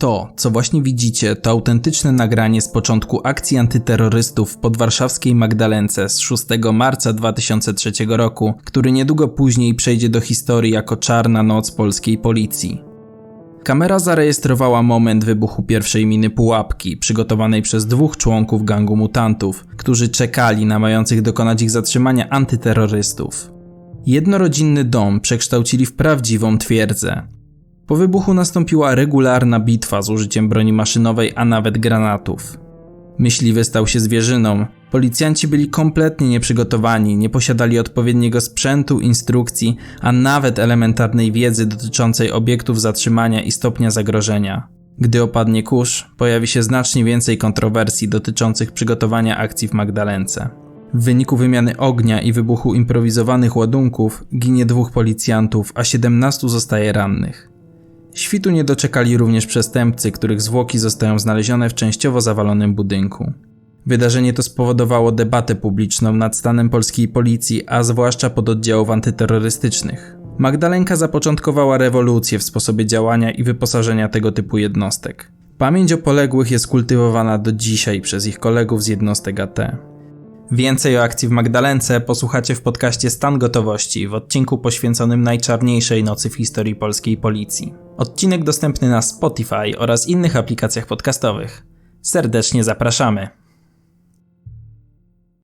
To, co właśnie widzicie, to autentyczne nagranie z początku akcji antyterrorystów w podwarszawskiej Magdalence z 6 marca 2003 roku, który niedługo później przejdzie do historii jako czarna noc polskiej policji. Kamera zarejestrowała moment wybuchu pierwszej miny pułapki, przygotowanej przez dwóch członków gangu mutantów, którzy czekali na mających dokonać ich zatrzymania antyterrorystów. Jednorodzinny dom przekształcili w prawdziwą twierdzę. Po wybuchu nastąpiła regularna bitwa z użyciem broni maszynowej, a nawet granatów. Myśliwy stał się zwierzyną. Policjanci byli kompletnie nieprzygotowani, nie posiadali odpowiedniego sprzętu, instrukcji, a nawet elementarnej wiedzy dotyczącej obiektów zatrzymania i stopnia zagrożenia. Gdy opadnie kurz, pojawi się znacznie więcej kontrowersji dotyczących przygotowania akcji w Magdalence. W wyniku wymiany ognia i wybuchu improwizowanych ładunków ginie dwóch policjantów, a 17 zostaje rannych. Świtu nie doczekali również przestępcy, których zwłoki zostają znalezione w częściowo zawalonym budynku. Wydarzenie to spowodowało debatę publiczną nad stanem polskiej policji, a zwłaszcza pododdziałów antyterrorystycznych. Magdalenka zapoczątkowała rewolucję w sposobie działania i wyposażenia tego typu jednostek. Pamięć o poległych jest kultywowana do dzisiaj przez ich kolegów z jednostek AT. Więcej o akcji w Magdalence posłuchacie w podcaście Stan Gotowości w odcinku poświęconym najczarniejszej nocy w historii polskiej policji. Odcinek dostępny na Spotify oraz innych aplikacjach podcastowych. Serdecznie zapraszamy.